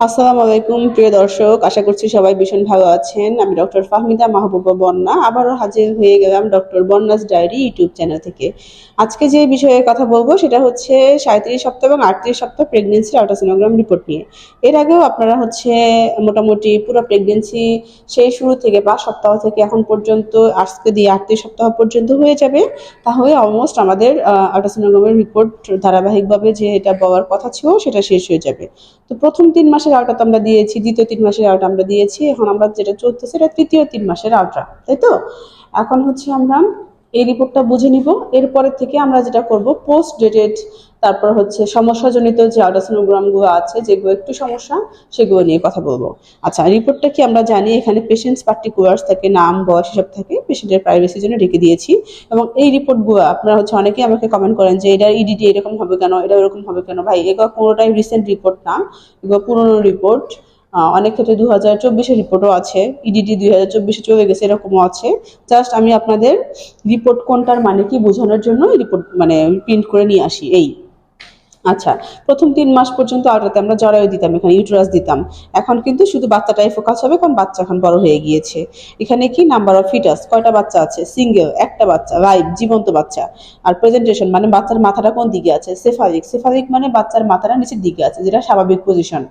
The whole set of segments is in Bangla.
আসসালামু আলাইকুম, প্রিয় দর্শক। আশা করছি সবাই ভীষণ ভালো আছেন। আমি ডক্টর ফাহমিদা মাহবুবা বন্যা আবারও হাজির হয়ে গেলাম doctor Bonya's diary YouTube channel থেকে। আজকে যে বিষয়ে কথা বলব, সেটা হচ্ছে সাঁত্রিশ সপ্তাহ এবং আটত্রিশ সপ্তাহ প্রেগনেন্সি আল্ট্রাসোনোগ্রাম রিপোর্ট নিয়ে। এর আগেও আপনারা হচ্ছে মোটামুটি পুরো প্রেগনেন্সি সেই শুরু থেকে পাঁচ সপ্তাহ থেকে এখন পর্যন্ত, আজকে দিয়ে আটত্রিশ সপ্তাহ পর্যন্ত হয়ে যাবে। তাহলে অলমোস্ট আমাদের আল্ট্রাসোনোগ্রামের রিপোর্ট ধারাবাহিকভাবে যে এটা বলার কথা ছিল, সেটা শেষ হয়ে যাবে। তো প্রথম তিন মাসের আলট্রা তো আমরা দিয়েছি, দ্বিতীয় তিন মাসের আলট্রা আমরা দিয়েছি। এখন আমরা যেটা চলতেছে, এটা তৃতীয় তিন মাসের আলট্রা তাই তো? এখন হচ্ছে আমরা এই রিপোর্টটা বুঝে নিব। এরপরে থেকে আমরা যেটা করব পোস্ট ডেটেড তারপর হচ্ছে সমস্যাজনিত যে আল্ট্রাসোনোগ্রামগুলো আছে, যেগুলো একটু সমস্যা, সেগুলো নিয়ে কথা বলব। আচ্ছা রিপোর্টটা কি আমরা জানি, এখানে পেশেন্টস পার্টিকুলার্স থাকে, নাম, বয়স, এসব থাকে পেশেন্টের প্রাইভেসির জন্য রেখে দিয়েছি। এবং এই রিপোর্টগুলো আপনারা হচ্ছে অনেকেই আমাকে কমেন্ট করেন যে, এটা ইডিডি এরকম হবে কেন? এটা ওরকম হবে কেন? ভাই, এগুলো কোনোটাই রিসেন্ট রিপোর্ট না। এগুলো পুরনো রিপোর্ট অনেক ক্ষেত্রে দু হাজার চব্বিশের রিপোর্টও আছে ইডিডি দুই হাজার চব্বিশে চলে গেছে, এরকমও আছে। জাস্ট আমি আপনাদের রিপোর্ট কোনটার মানে কি বোঝানোর জন্য রিপোর্ট মানে প্রিন্ট করে নিয়ে আসি, এই। আচ্ছা প্রথম তিন মাস পর্যন্ত আলট্রাতে আমরা জরায়ু দিতাম, এখানে ইউটেরাস দিতাম। এখন কিন্তু শুধু বাচ্চাটাই ফোকাস হবে, কারণ বাচ্চা এখন বড় হয়ে গিয়েছে। এখানে কি? নাম্বার অফ ফিটাস কয়টা বাচ্চা আছে? সিঙ্গেল একটা বাচ্চা লাইভ জীবন্ত বাচ্চা। আর প্রেজেন্টেশন মানে বাচ্চার মাথাটা কোন দিকে আছে? সেফালিক সেফালিক মানে বাচ্চার মাথাটা নিচের দিকে আছে, যেটা স্বাভাবিক পজিশন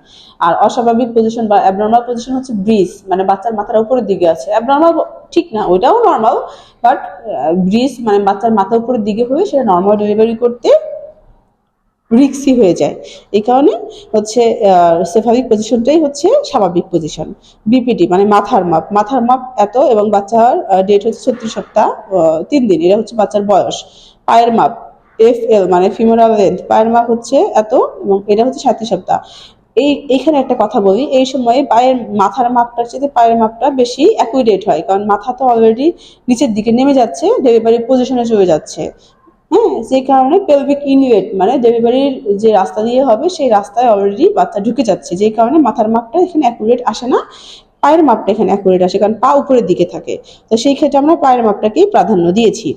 আর অস্বাভাবিক পজিশন বা অ্যাবনর্মাল পজিশন হচ্ছে ব্রিজ মানে বাচ্চার মাথার উপরের দিকে আছে। অ্যাবনর্মাল ঠিক না, ওইটাও নর্মাল বাট ব্রিজ মানে বাচ্চার মাথা উপরের দিকে হয়ে সেটা নর্মাল ডেলিভারি করতে রিক্সি হয়ে যায়। এই কারণে হচ্ছে সেফালিক পজিশনটাই হচ্ছে স্বাভাবিক পজিশন বিপিটি মানে মাথার মাপ। মাথার মাপ এত এবং বাচ্চার ডেট হচ্ছে ছত্রিশ সপ্তাহ তিন দিন। এটা হচ্ছে বাচ্চার বয়স। পায়ের মাপ এফ এল মানে ফিমোরাল লেন্থ পায়ের মাপ হচ্ছে এত এবং এটা হচ্ছে সাঁত্রিশ সপ্তাহ। এই, এইখানে একটা কথা বলি, এই সময়ে পায়ের মাথার মাপটার চেয়ে পায়ের মাপটা বেশি অ্যাকুরেট হয়। কারণ মাথা তো অলরেডি নিচের দিকে নেমে যাচ্ছে ডেলিভারি পজিশনে চলে যাচ্ছে। হ্যাঁ সেই কারণে পেলভিক ইনলেট মানে ডেলিভারির যে রাস্তা দিয়ে হবে, সেই রাস্তায় অলরেডি বাচ্চা ঢুকে যাচ্ছে। যেই কারণে মাথার মাপটা এখানে অ্যাকুরেট আসে না, পায়ের মাপটা এখানে অ্যাকুরেট আসে, কারণ পা উপরের দিকে থাকে। তো সেই ক্ষেত্রে আমরা পায়ের মাপটাকেই প্রাধান্য দিয়েছি।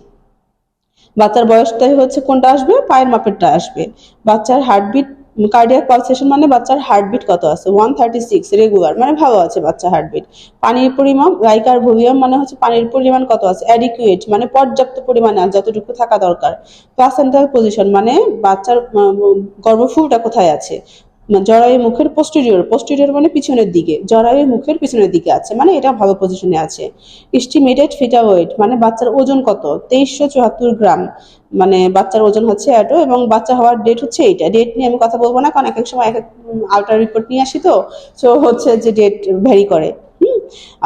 বাচ্চার বয়সটাই হচ্ছে কোনটা আসবে? পায়ের মাপেরটা আসবে। বাচ্চার হার্টবিট কার্ডিয়াক পালসেশন মানে বাচ্চার হার্টবিট কত আছে? ওয়ান থার্টি সিক্স রেগুলার মানে ভালো আছে বাচ্চা হার্টবিট পানির পরিমাণ গাইকার ভলিউম মানে হচ্ছে পানির পরিমাণ কত আছে? অ্যাডিকুয়েট মানে পর্যাপ্ত পরিমাণে যতটুকু থাকা দরকার। প্লাসেন্টাল পজিশন মানে বাচ্চার গর্ভফুলটা কোথায় আছে? মানে জরায়ু মুখের পোস্টেরিয়র পোস্টেরিয়র মানে পিছনের দিকে জরায়ু মুখের পিছনের দিকে আছে মানে এটা ভালো পজিশনে আছে। ইস্টিমেটেড ফিটা ওয়েট মানে বাচ্চার ওজন কত? তেইশশো চুয়াত্তর গ্রাম মানে বাচ্চার ওজন হচ্ছে এটো এবং বাচ্চা হওয়ার ডেট হচ্ছে এইটা। ডেট নিয়ে আমি কথা বলব না, কারণ এক এক সময় এক এক আল্ট্রা রিপোর্ট নিয়ে আসি তো সো হচ্ছে যে ডেট ভ্যারি করে।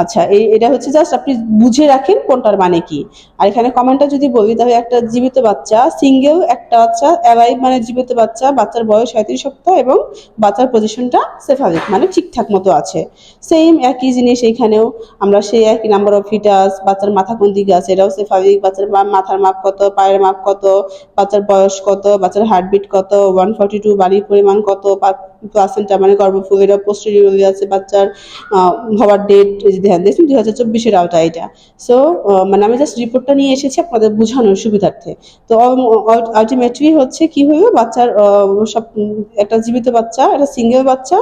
আচ্ছা এই, এটা হচ্ছে জাস্ট আপনি বুঝে রাখেন কোনটার মানে কি। আর এখানে কমেন্টটা যদি বলি, তাহলে একটা জীবিত বাচ্চা সিঙ্গেল একটা বাচ্চা অ্যালাইভ মানে জীবিত বাচ্চা, বাচ্চার বয়স সাঁত্রিশ সপ্তাহ এবং বাচ্চার পজিশনটা সেফালিক মানে ঠিকঠাক মতো আছে। সেম একই জিনিস এইখানেও, আমরা সেই একই নাম্বার অফ ফিটাস বাচ্চার মাথা কোন দিকে আছে, এটাও সেফালিক বাচ্চার মাথার মাপ কত, পায়ের মাপ কত, বাচ্চার বয়স কত, বাচ্চার হার্টবিট কত ওয়ান ফর্টি টু বাড়ির পরিমাণ কত প্লাসেন্টা মানে গর্ভফুল এটা পোস্টেরিয়রলি আছে, বাচ্চার হওয়ার ডেট ধ্যান দিয়েছেন, দুই হাজার চব্বিশের আওতা এটা। সো মানে আমি জাস্ট রিপোর্টটা নিয়ে এসেছি আপনাদের বোঝানোর সুবিধার্থে। তো আলটিমেটলি হচ্ছে কি হইব বাচ্চার সব, একটা জীবিত বাচ্চা, একটা সিঙ্গেল বাচ্চা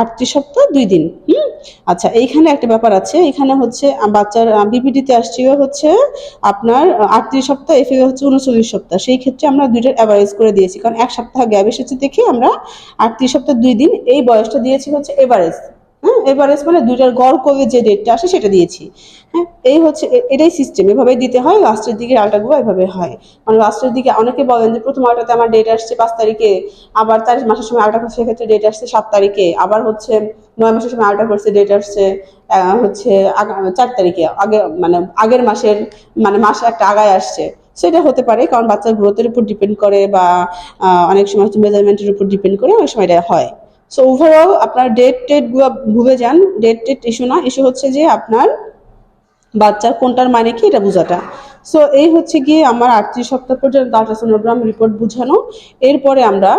আটত্রিশ সপ্তাহ, দুই দিন। হুম? আচ্ছা এইখানে একটা ব্যাপার আছে। এখানে হচ্ছে বাচ্চার বিপিডিতে আসছে হচ্ছে, আপনার আটত্রিশ সপ্তাহ এফএ হচ্ছে উনচল্লিশ সপ্তাহ। সেই ক্ষেত্রে আমরা দুইটার অ্যাভারেজ করে দিয়েছি। কারণ এক সপ্তাহ গ্যাপ এসেছে দেখে আমরা আটত্রিশ সপ্তাহ, দুই দিন, এই বয়সটা দিয়েছি হচ্ছে এভারেজ এভারেজ মানে দুইটার গড় করে যে ডেটটা আসে সেটা দিয়েছি। হ্যাঁ এই হচ্ছে এটাই সিস্টেম এভাবেই দিতে হয় লাস্টের দিকে আলটাগুলো এভাবে হয়। মানে লাস্টের দিকে অনেকে বলেন যে প্রথম আলটাতে আমার ডেট আসছে পাঁচ তারিখে, আবার তার মাসের সময় আলটা করছে, সেক্ষেত্রে ডেট আসছে সাত তারিখে, আবার হচ্ছে নয় মাসের সময় আলটা করছে ডেট আসছে হচ্ছে চার তারিখে, আগে মানে আগের মাসের মানে মাস একটা আগায় আসছে। সেটা হতে পারে, কারণ বাচ্চার গ্রোথের উপর ডিপেন্ড করে বা অনেক সময় মেজারমেন্টের উপর ডিপেন্ড করে অনেক সময় এটা হয়। সো ওভারঅল আপনার ডেট টেট ভুলে যান। ডেট টেট ইস্যু না। ইস্যু হচ্ছে যে আপনার বাচ্চার কোনটার মানে কি, এটা বোঝাটা। সো এই হচ্ছে গিয়ে আমার আটত্রিশ সপ্তাহ পর্যন্ত আল্ট্রাসোনোগ্রাম রিপোর্ট বোঝানো। এরপরে আমরা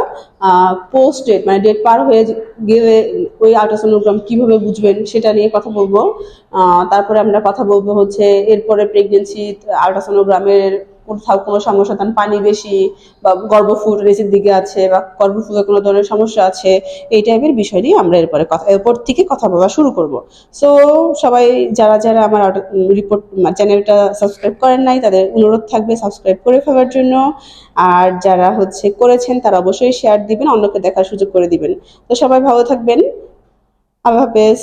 পোস্ট ডেট মানে ডেট পার হয়ে গেলে ওই আল্ট্রাসোনোগ্রাম কীভাবে বুঝবেন, সেটা নিয়ে কথা বলব। তারপরে আমরা কথা বলব হচ্ছে, এরপরে প্রেগনেন্সি আল্ট্রাসোনোগ্রামের কোথাও কোনো সমস্যাদান পানি বেশি বা গর্ভফুল নিচের দিকে আছে বা গর্ভফুলে কোনো ধরনের সমস্যা আছে, এই টাইপের বিষয় নিয়ে আমরা এরপরে কথা, এরপর থেকে কথা বলা শুরু করব। সো সবাই যারা যারা আমার রিপোর্ট চ্যানেলটা সাবস্ক্রাইব করেন নাই, তাদের অনুরোধ থাকবে সাবস্ক্রাইব করে ফেলার জন্য। আর যারা হচ্ছে করেছেন, তারা অবশ্যই শেয়ার দিবেন, অন্যকে দেখার সুযোগ করে দিবেন। তো সবাই ভালো থাকবেন। আল্লাহ হাফেজ।